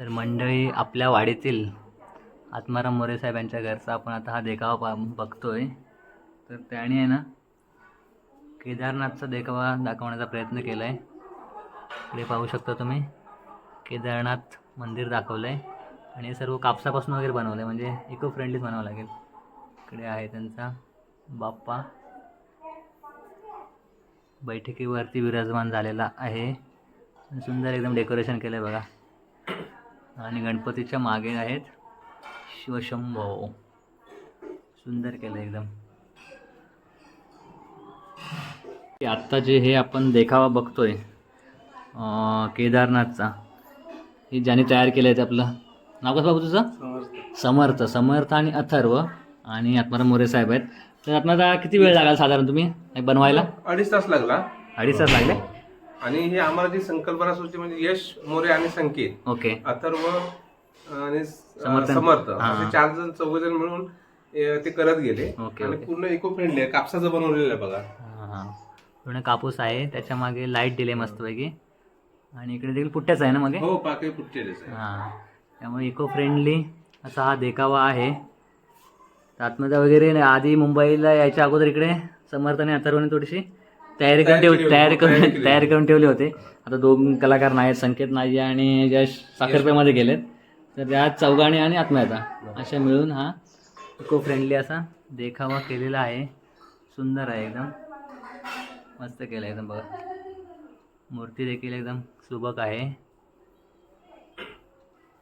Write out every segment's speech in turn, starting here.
तर मंडळी आपल्या वाडीतील आत्माराम मोरे साहेब यांच्या घरचा आपण आता हा देखावा पा बघतोय. तर त्याने आहे ना केदारनाथचा देखावा दाखवण्याचा प्रयत्न केला आहे इकडे पाहू शकता तुम्ही केदारनाथ मंदिर दाखवलं आहे आणि हे सर्व कापसापासून वगैरे बनवलं आहे म्हणजे इको फ्रेंडलीच बनावं लागेल. इकडे आहे त्यांचा बाप्पा. बैठकीवरती विराजमान झालेला आहे. सुंदर एकदम डेकोरेशन केलं आहे बघा. आणि गणपतीच्या मागे आहेत शिवशंभो. सुंदर केलं एकदम. आत्ता जे हे आपण देखावा बघतोय केदारनाथचा. हे ज्याने तयार केलं आहे ते आपलं नाव कसं बाबू तुझं? समर्थ. समर्थ आणि अथर्व आणि आत्माराम मोरे साहेब आहेत. तर आत्माला किती वेळ लागला साधारण तुम्ही? बनवायला? अडीच तास लागला. अडीच तास लागले? आणि हे आम्हाला जी संकल्पना सुचली म्हणजे यश मोरे आणि संकेत. ओके. अथर्व आणि समर्थ. समर्थ. हा. असे चार जण चौघ जण मिळून अ, ते करत गेले. ओके, आणि ओके. पूर्ण इको फ्रेंडली आहे. कापसाचं बनवलेलं आहे बघा. हां हां. पूर्ण कापूस आहे. त्याच्यामागे लाइट दिले मस्तपैकी. आणि इकडे देखील पुट्ट्याच आहे ना मागे? हो पाकळी फुटलेलेच आहे. हां. त्यामुळे इको फ्रेंडली असा हा देखावा आहे. तर आत्महत्या वगैरे नाही. आधी मुंबईला यायच्या अगोदर इकडे समर्थाने अथर्वने थोडीशी तयारी करून ठेवली तयारी करून तयारी करून ठेवले होते. आता दोन कलाकार नाही संकेत नाही आणि यश साखरपेमध्ये गेलेत. तर या चौघाणी आणि आत्महत्या अशा मिळून हा इको फ्रेंडली असा देखावा केलेला आहे. सुंदर आहे एकदम. मस्त केलं एकदम बघा. मूर्ती देखील एकदम सुबक आहे.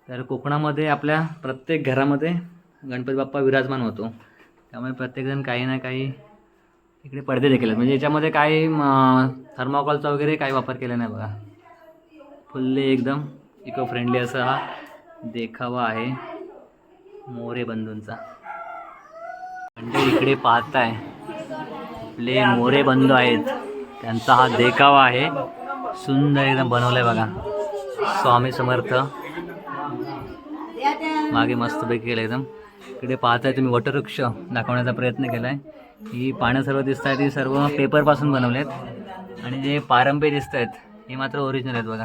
तर कोकणामध्ये आपल्या प्रत्येक घरामध्ये गणपती बाप्पा विराजमान होतो. त्यामुळे प्रत्येकजण काही ना काही इकडे पडदे देखील आहेत. म्हणजे याच्यामध्ये काही थर्माकॉलचा वगैरे काही वापर केला नाही बघा. फुल्ली एकदम इको फ्रेंडली असा हा देखावा आहे. मोरे बंधूंचा. म्हणजे इकडे पाहताय आपले मोरे बंधू आहेत. त्यांचा हा देखावा आहे. सुंदर एकदम बनवलाय बघा. स्वामी समर्थ. मागे मस्तपैकी केलं एकदम. इकडे पाहताय तुम्ही वटवृक्ष दाखवण्याचा प्रयत्न केला आहे ही पानं सर्व दिसत आहेत ही सर्व पेपरपासून बनवले आहेत आणि जे पारंपे दिसत आहेत हे मात्र ओरिजिनल आहेत बघा.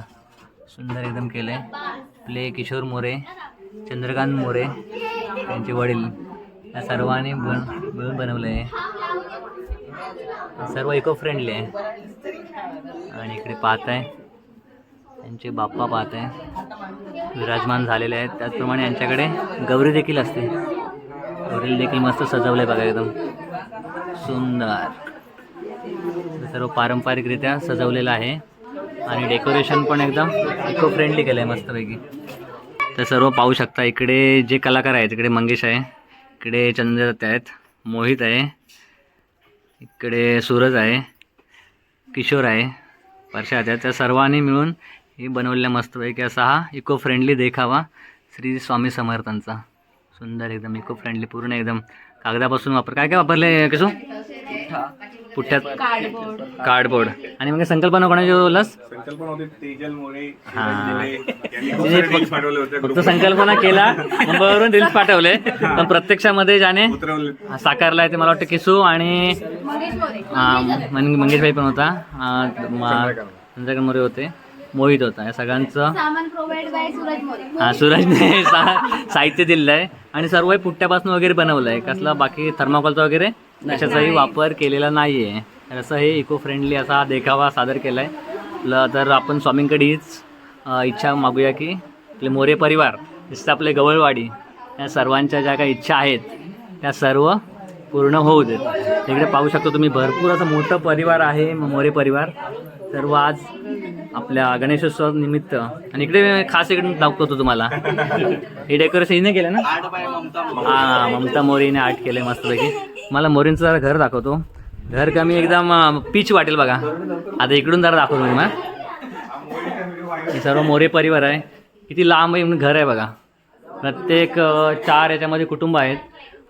सुंदर एकदम केलं आहे प्ले किशोर मोरे चंद्रकांत मोरे त्यांचे वडील या सर्वांनी बन मिळून बनवलं आहे सर्व इको फ्रेंडली आहे. आणि इकडे पाहत आहे त्यांचे बाप्पा पाहत आहे विराजमान झालेले आहेत. त्याचप्रमाणे यांच्याकडे गौरी देखील असते. गौरी देखील मस्त सजवले बघा एकदम. सुंदर. सर्व पारंपरिकरित्या सजवलेलं आहे. आणि डेकोरेशन पण एकदम इको फ्रेंडली केलं आहे मस्तपैकी. तर सर्व पाहू शकता इकडे जे कलाकार आहेत इकडे मंगेश आहे इकडे चंद्रदत्त आहेत मोहित आहे इकडे सूरज आहे किशोर आहे वर्षात आहे त्या सर्वांनी मिळून हे बनवलेला मस्तपैकी असा हा इको फ्रेंडली देखावा श्री स्वामी समर्थांचा. सुंदर एकदम इको फ्रेंडली पूर्ण एकदम कागदापासून वापर. काय काय वापरले कसो? पुठ्यात कार्डबोर्ड आणि मग संकल्पना कोणाची बोललास संकल्पना होती तेजल मोरे हा. फक्त- संकल्पना केला नंबरवरून रील्स पाठवले. पण प्रत्यक्षामध्ये ज्याने उतरवले. साकारला आहे ते मला वाटतं किसू आणि हा, मन- मंगेशभाई पण होता. मोरे होते. मोहित होता. या सगळ्यांचं सामान प्रोव्हाइड बाय सूरज मोरे. हा सूरजने सा- साहित्य दिलेलं आहे आणि सर्व हे पुट्ट्यापासून वगैरे बनवलं आहे कसला बाकी थर्माकोलचा वगैरे? कशाचाही वापर केलेला नाही आहे तर असं हे इको फ्रेंडली असा हा देखावा सादर केला आहे तर आपण स्वामींकडे हीच अ, इच्छा मागूया की आपले मोरे परिवार जसं आपले गवळवाडी या सर्वांच्या ज्या काही इच्छा आहेत त्या सर्व पूर्ण होऊ देत. तिकडे पाहू शकतो तुम्ही भरपूर असं मोठं परिवार आहे मोरे परिवार. सर्व आज आपल्या गणेशोत्सव निमित्त. आणि इकडे खास इकडून दाखवतो तुम्हाला. हे डेकोरेशन हिने केलं ना? हा ममता मोरीने आर्ट केले मस्तपैकी. मला मोरींचं जरा घर दाखवतो. घर कमी एकदम पीच वाटेल बघा. आता इकडून जरा दाखवतो मी मग हे सर्व मोरे परिवार आहे. किती लांब आहे म्हणून घर आहे बघा. प्रत्येक चार याच्यामध्ये कुटुंब आहेत.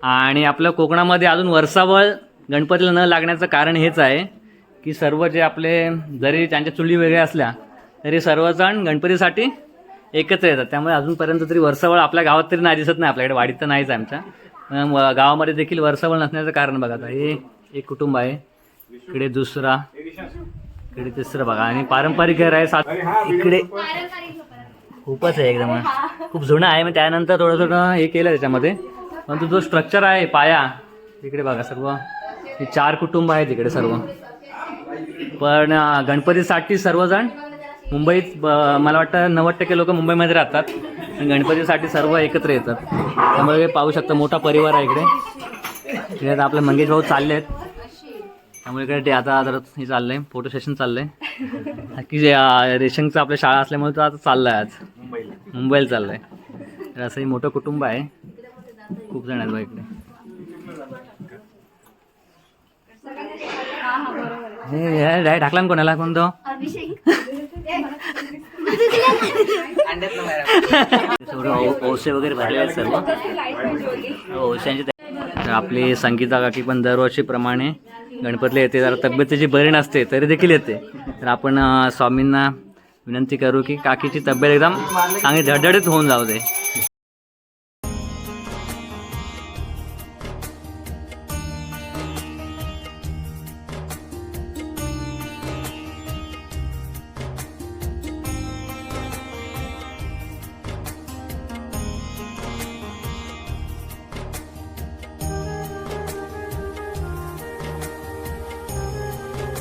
आणि आपल्या कोकणामध्ये अजून वर्षावर गणपतीला न लागण्याचं कारण हेच आहे. की सर्व जे आपले जरी त्यांच्या चुली वेगळ्या असल्या तरी सर्वजण गणपतीसाठी एकत्र येतात. त्यामुळे अजूनपर्यंत तरी वर्षावळ आपल्या गावात तरी नाही दिसत नाही. आपल्याकडे वाडीत तर नाहीच आहे आमच्या. गावामध्ये देखील वर्षावळ नसण्याचं कारण बघा. आता हे एक कुटुंब आहे. इकडे दुसरा इकडे तिसरं बघा. आणि पारंपरिक घर आहे. सात इकडे खूपच आहे एकदम. खूप जुनं आहे. मग त्यानंतर थोडं थोडं हे केलं त्याच्यामध्ये. परंतु जो स्ट्रक्चर आहे पाया इकडे बघा सर्व. हे चार कुटुंब आहेत इकडे सर्व. पण गणपतीसाठी सर्वजण मुंबईत ब- मला वाटतं नव्वद टक्के लोक मुंबईमध्ये राहतात. आणि गणपतीसाठी सर्व एकत्र येतात. त्यामुळे पाहू शकता मोठा परिवार आहे इकडे. इकडे आता आपले मंगेश भाऊ चालले आहेत. त्यामुळे इकडे ते आता जरा हे चाललं आहे फोटो सेशन आहे की जे रेशनचं आपल्या शाळा असल्यामुळे तो आता चाललं आहे आज. मुंबईला मुंबईला आहे तर असं हे मोठं कुटुंब आहे. खूप जण आहेत बघा इकडे. डाय ढाकला ना कोणाला? सर्व ओ- ओसे वगैरे भरले आहेत सर्व. ओशांचे आपली संगीता काकी पण दरवर्षीप्रमाणे गणपतीला येते. जरा तब्येतीची बरी नसते तरी देखील येते. तर आपण स्वामींना विनंती करू की काकीची तब्येत एकदम चांगली धडधडीत होऊन जाऊ दे.